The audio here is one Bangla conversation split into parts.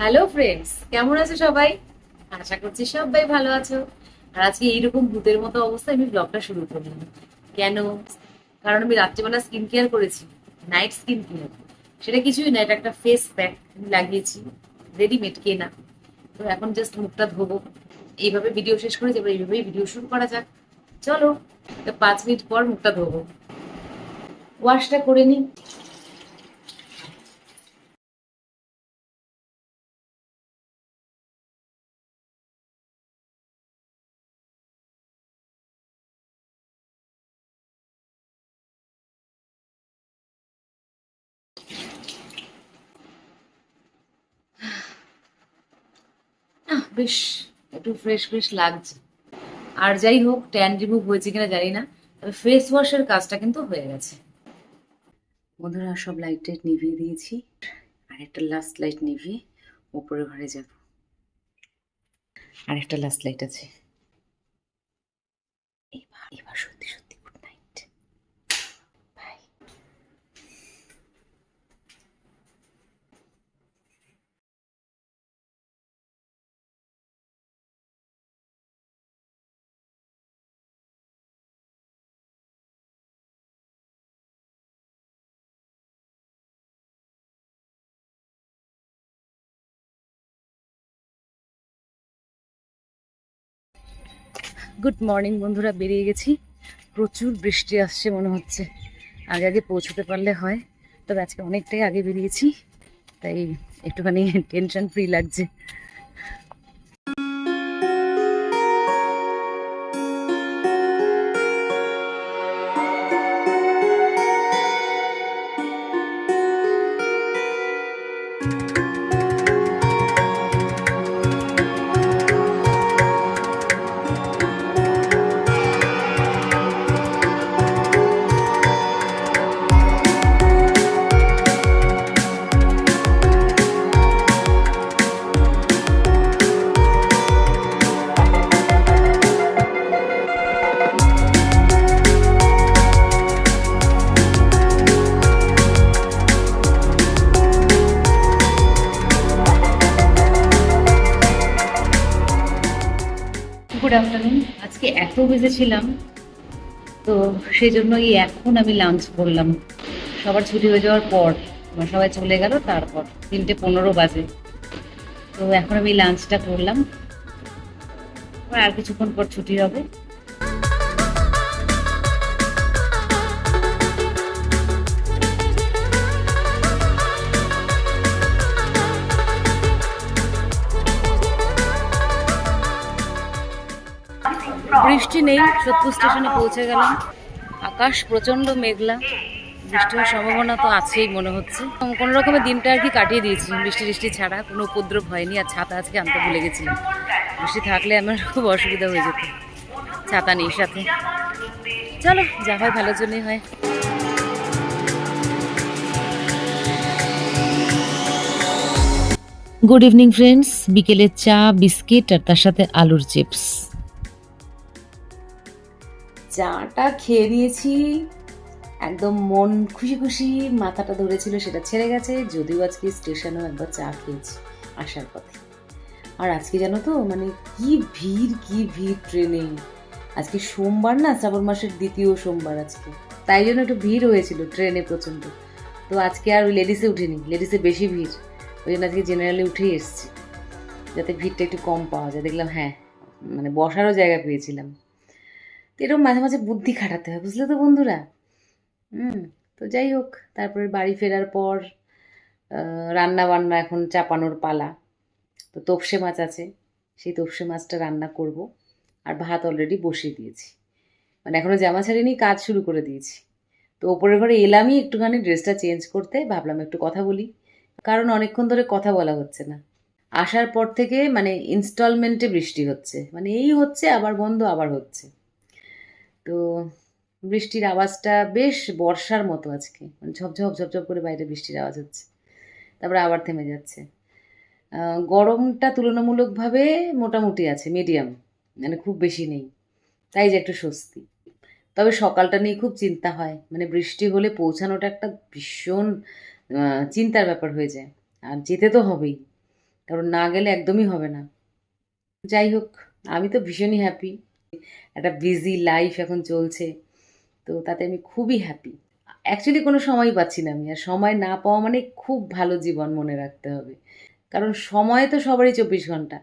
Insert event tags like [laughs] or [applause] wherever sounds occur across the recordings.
হ্যালো ফ্রেন্ডস কেমন আছো সবাই? আশা করছি সবাই ভালো আছো। আর আজকে এইরকম ভূতের মতো অবস্থায় আমি ব্লগটা শুরু করলাম কেন? কারণ আমি রাত্রিবেলা স্কিন কেয়ার করেছি নাইট স্কিন কেয়ার সেটা কিছুই না, এটা একটা ফেস প্যাক লাগিয়েছি রেডিমেড কেনা। তো এখন জাস্ট মুখটা ধোবো। এইভাবে ভিডিও শেষ করে যাব এইভাবেই ভিডিও শুরু করা যাক। চলো তো পাঁচ মিনিট পর মুখটা ধোবো। ওয়াশটা করে নিই। বেশ, একটু ফ্রেশ ফ্রেশ লাগছে। আর যাই হোক ট্যান রিমুভ হয়েছে কিনা জানি না, তবে ফেস ওয়াশের কাজটা কিন্তু হয়ে গেছে। বন্ধুরা, সব লাইট টাইট নিভিয়ে দিয়েছি। আর একটা লাস্ট লাইট নিভিয়ে উপরে ঘরে যাব। আর একটা লাস্ট লাইট আছে। এবার এবার সত্যি সত্যি গুড মর্নিং বন্ধুরা, বেরিয়ে গেছি। প্রচুর বৃষ্টি আসছে মনে হচ্ছে। আগে আগে পৌঁছতে পারলে হয়, তবে আজকে অনেকটাই আগে বেরিয়েছি, তাই একটুখানি [laughs] টেনশন ফ্রি লাগছে। গুড আফটারনুন আজকে এত বেজে ছিলাম, তো সেই জন্যই এখন আমি লাঞ্চ করলাম। সবার ছুটি হয়ে যাওয়ার পর, আমার সবাই চলে গেল, তারপর তিনটে পনেরো বাজে। তো এখন আমি লাঞ্চটা করলাম। আর কিছুক্ষণ পর ছুটি হবে। বৃষ্টি নেই, সত্যি স্টেশনে পৌঁছে গেলাম। আকাশ প্রচণ্ড মেঘলা বৃষ্টি হওয়ার সম্ভাবনা তো আছেই মনে হচ্ছে। কোনো রকমের দিনটা আর কি কাটিয়ে দিয়েছি, বৃষ্টি বৃষ্টি ছাড়া কোনো উপদ্রব হয়নি আর ছাতা আজকে আনতে ভুলে গেছিলাম। বৃষ্টি থাকলে আমার খুব অসুবিধা হয়ে যেত, ছাতা নেই সাথে। চলো, যা হয় ভালোর জন্যই হয়। গুড ইভিনিং ফ্রেন্ডস বিকেলের চা, বিস্কিট আর তার সাথে আলুর চিপস। চাটা খেয়ে নিয়েছি একদম মন খুশি খুশি মাথাটা ধরেছিল, সেটা ছেড়ে গেছে। যদিও আজকে স্টেশনেও একবার চা খেয়েছি আসার পথে। আর আজকে জানো তো মানে কি ভিড় কি ভিড় ট্রেনে। আজকে সোমবার না, শ্রাবণ মাসের দ্বিতীয় সোমবার আজকে। তাই জন্য একটু ভিড় হয়েছিল ট্রেনে প্রচণ্ড। তো আজকে আর ওই লেডিসে উঠিনি, লেডিসে বেশি ভিড়। ওই জন্য আজকে জেনারেলে উঠেই এসেছি। যাতে ভিড়টা একটু কম পাওয়া যায়। দেখলাম হ্যাঁ মানে বসারও জায়গা পেয়েছিলাম। তো এরকম মাঝে মাঝে বুদ্ধি খাটাতে হয়, বুঝলে তো বন্ধুরা? হুম, তো যাই হোক, তারপরে বাড়ি ফেরার পর রান্না বান্না এখন চাপানোর পালা। তো তোপসে মাছ আছে, সেই তোপসে মাছটা রান্না করব। আর ভাত অলরেডি বসিয়ে দিয়েছি। মানে এখনও জামা ছাড়িনি, কাজ শুরু করে দিয়েছি। তো ওপরের ঘরে এলামই একটুখানি ড্রেসটা চেঞ্জ করতে, ভাবলাম একটু কথা বলি। কারণ অনেকক্ষণ ধরে কথা বলা হচ্ছে না। আসার পর থেকে মানে ইনস্টলমেন্টে বৃষ্টি হচ্ছে। মানে এই হচ্ছে, আবার বন্ধ, আবার হচ্ছে। তো বৃষ্টির আওয়াজটা বেশ বর্ষার মতো আজকে। মানে ঝপঝপ ঝপঝপ করে বাইরে বৃষ্টির আওয়াজ হচ্ছে। তারপরে আবার থেমে যাচ্ছে। গরমটা তুলনামূলকভাবে মোটামুটি আছে মিডিয়াম মানে খুব বেশি নেই। তাই যে একটু স্বস্তি। তবে সকালটা নিয়ে খুব চিন্তা হয়। মানে বৃষ্টি হলে পৌঁছানোটা একটা ভীষণ চিন্তার ব্যাপার হয়ে যায়। আর যেতে তো হবেই। কারণ না গেলে একদমই হবে না। যাই হোক, আমি তো ভীষণই হ্যাপি একটা বিজি লাইফ এখন চলছে। তো তাতে আমি খুবই হ্যাপি অ্যাকচুয়ালি কোনো সময় পাচ্ছি না আমি। আর সময় না পাওয়া মানে খুব ভালো জীবন মনে রাখতে হবে। কারণ সময় তো সবারই চব্বিশ ঘণ্টা।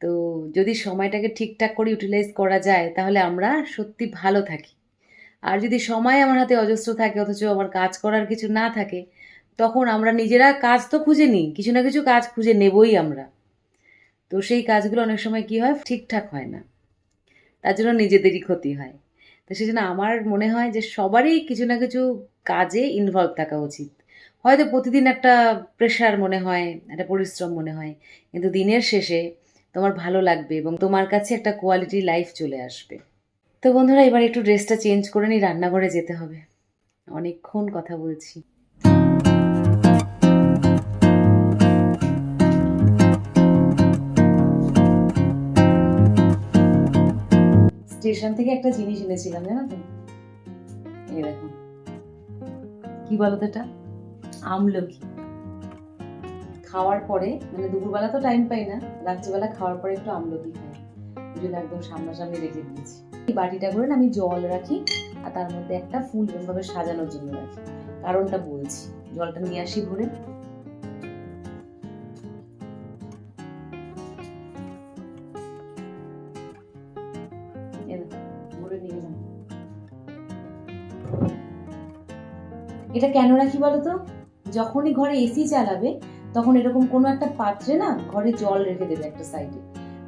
তো যদি সময়টাকে ঠিকঠাক করে ইউটিলাইজ করা যায়, তাহলে আমরা সত্যি ভালো থাকি। আর যদি সময় আমার হাতে অজস্র থাকে, অথচ আমার কাজ করার কিছু না থাকে, তখন আমরা নিজেরা কাজ তো খুঁজে নিই। কিছু না কিছু কাজ খুঁজে নেবই আমরা। তো সেই কাজগুলো অনেক সময় কি হয়? ঠিকঠাক হয় না। তার জন্য নিজেদেরই ক্ষতি হয়। তো সেই জন্য আমার মনে হয় যে সবারই কিছু না কিছু কাজে ইনভলভ থাকা উচিত। হয়তো প্রতিদিন একটা প্রেশার মনে হয়, একটা পরিশ্রম মনে হয়, কিন্তু দিনের শেষে তোমার ভালো লাগবে এবং তোমার কাছে একটা কোয়ালিটি লাইফ চলে আসবে। তো বন্ধুরা, এবার একটু ড্রেসটা চেঞ্জ করে নিই, রান্নাঘরে যেতে হবে। অনেকক্ষণ কথা বলছি। স্টেশন থেকে একটা জিনিস এনেছিলাম, জানো তো? এই দেখো। কি বলো তো এটা? আমলকি। খাওয়ার পরে মানে দুপুরবেলা তো টাইম পাই না, রাত্রিবেলা খাওয়ার পরে একটু আমলকি খাই। একদম সামনাসামনি রেখে দিয়েছি। বাটিটা করে আমি জল রাখি, আর তার মধ্যে একটা ফুল সাজানোর জন্য রাখি। কারণটা বলছি, জলটা নিয়ে আসি ভরে। নিয়ে এলাম। এটা কেন রাখি বলো তো যখনই ঘরে এসি চালাবে, তখন এরকম কোনো একটা পাত্রে না ঘরে জল রেখে দেবে একটা সাইডে।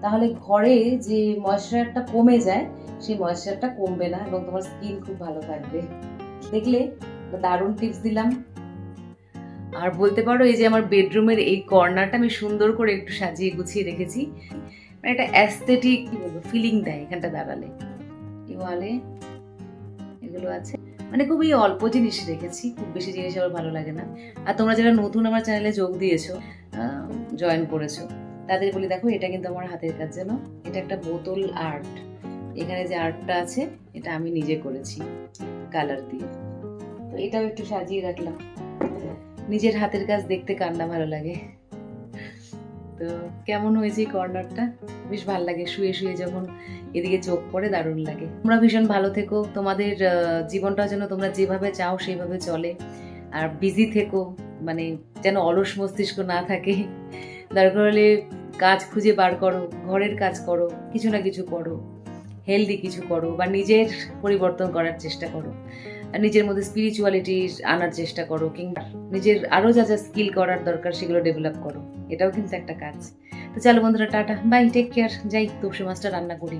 তাহলে ঘরে যে ময়শ্চারটা কমে যায়, সেই ময়শ্চারটা কমবে না এবং তোমার স্কিন খুব ভালো থাকবে। দেখলে? দারুণ টিপস দিলাম। আর বলতে পারো, এই যে আমার বেডরুমের এই কর্নারটা আমি সুন্দর করে একটু সাজিয়ে গুছিয়ে রেখেছি। মানে একটা অ্যাস্থেটিক ফিলিং দেয় এখানটা দাঁড়ালে। ওয়ালে এগুলো আছে। মানে খুবই অল্প জিনিস রেখেছি, খুব বেশি জিনিস আমার ভালো লাগে না। আর তোমরা যারা নতুন আমার চ্যানেলে যোগ দিয়েছ জয়েন করেছ, তাদের বলি দেখো, এটা কিন্তু আমার হাতের কাজ যেন, এটা একটা বোতল আর্ট এখানে যে আর্টটা আছে, এটা আমি নিজে করেছি কালার দিয়ে। তো এটাও একটু সাজিয়ে রাখলাম। নিজের হাতের কাজ দেখতে কান্না ভালো লাগে। তো কেমন হয়েছে কর্নারটা বেশ ভালো লাগে, শুয়ে শুয়ে যখন এদিকে চোখ পড়ে দারুণ লাগে। তোমরা ভীষণ ভালো থেকো। তোমাদের জীবনটা যেন তোমরা যেভাবে চাও সেইভাবে চলে। আর বিজি থেকো মানে যেন অলস মস্তিষ্ক না থাকে। দরকার হলে কাজ খুঁজে বার করো, ঘরের কাজ করো, কিছু না কিছু করো। হেলদি কিছু করো বা নিজের পরিবর্তন করার চেষ্টা করো। নিজের মধ্যে স্পিরিচুয়ালিটি আনার চেষ্টা করো কিংবা নিজের আরও যা যা স্কিল করার দরকার সেগুলো ডেভেলপ করো। এটাও কিন্তু একটা কাজ। তো চলো বন্ধুরা, টাটা। বাই টেক কেয়ার যাই তোপসে মাছটা রান্না করি।